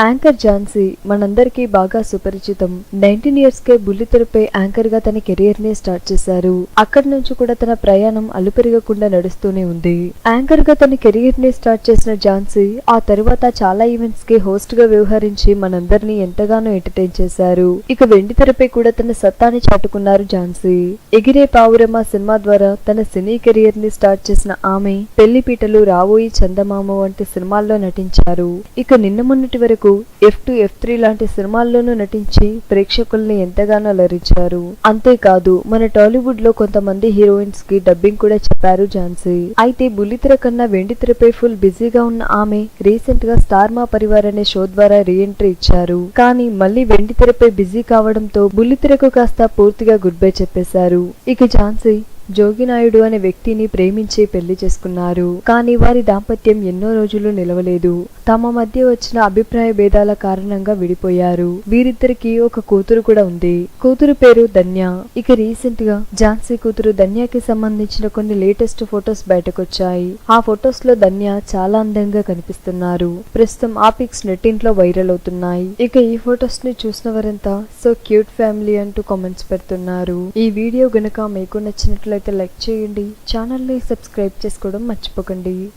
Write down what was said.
Anchor Jhansi మనందరికీ బాగా సుపరిచితం. నైన్టీన్ ఇయర్స్ కే బుల్లితెరపై యాంకర్గా తన కెరియర్ని స్టార్ట్ చేశారు. అక్కడి నుంచి కూడా తన ప్రయాణం అలుపెరగకుండా నడుస్తూనే ఉంది. యాంకర్గా తన కెరియర్ని స్టార్ట్ చేసిన ఝాన్సీ ఆ తరువాత చాలా ఈవెంట్స్కి హోస్ట్గా వ్యవహరించి మనందరినీ ఎంతగానో ఎంటర్టైన్ చేశారు. ఇక వెండి తెరపై కూడా తన సత్తాని చాటుకున్నారు ఝాన్సీ. ఎగిరే పావురమ్మ సినిమా ద్వారా తన సినీ కెరియర్ని స్టార్ట్ చేసిన ఆమె పెళ్ళిపీటలు రావోయి చందమామ వంటి సినిమాల్లో నటించారు. ఇక నిన్న మొన్నటి వరకు ఎఫ్ టు ఎఫ్ త్రీ లాంటి సినిమాల్లోనూ నటించి ప్రేక్షకుల్ని ఎంతగానో అలరించారు. అంతేకాదు మన టాలీవుడ్లో కొంతమంది హీరోయిన్స్కి డబ్బింగ్ కూడా చెప్పారు ఝాన్సీ. అయితే బుల్లితెర కన్నా వెండితెరపై ఫుల్ బిజీగా ఉన్న ఆమె రీసెంట్గా స్టార్ మా పరివార్ అనే షో ద్వారా రీఎంట్రీ ఇచ్చారు. కానీ మళ్ళీ వెండితెరపై బిజీ కావడంతో బుల్లితెరకు కాస్త పూర్తిగా గుడ్ బై చెప్పేశారు. ఇక ఝాన్సీ జోగినాయుడు అనే వ్యక్తిని ప్రేమించి పెళ్ళి చేసుకున్నారు. కానీ వారి దాంపత్యం ఎన్నో రోజులు నిలవలేదు. తమ మధ్య వచ్చిన అభిప్రాయ భేదాల కారణంగా విడిపోయారు. వీరిద్దరికి ఒక కూతురు కూడా ఉంది. కూతురు పేరు ధన్య. ఇక రీసెంట్గా ఝాన్సీ కూతురు ధన్యకి సంబంధించిన కొన్ని లేటెస్ట్ ఫొటోస్ బయటకొచ్చాయి. ఆ ఫొటోస్లో ధన్య చాలా అందంగా కనిపిస్తున్నారు. ప్రస్తుతం ఆ పిక్స్ నెట్టింట్లో వైరల్ అవుతున్నాయి. ఇక ఈ ఫొటోస్ని చూసిన వారంతా సో క్యూట్ ఫ్యామిలీ అంటూ కామెంట్స్ పెడుతున్నారు. ఈ వీడియో గనక మీకు నచ్చినట్లయితే లైక్ చేయండి. ఛానల్ని సబ్స్క్రైబ్ చేసుకోవడం మర్చిపోకండి.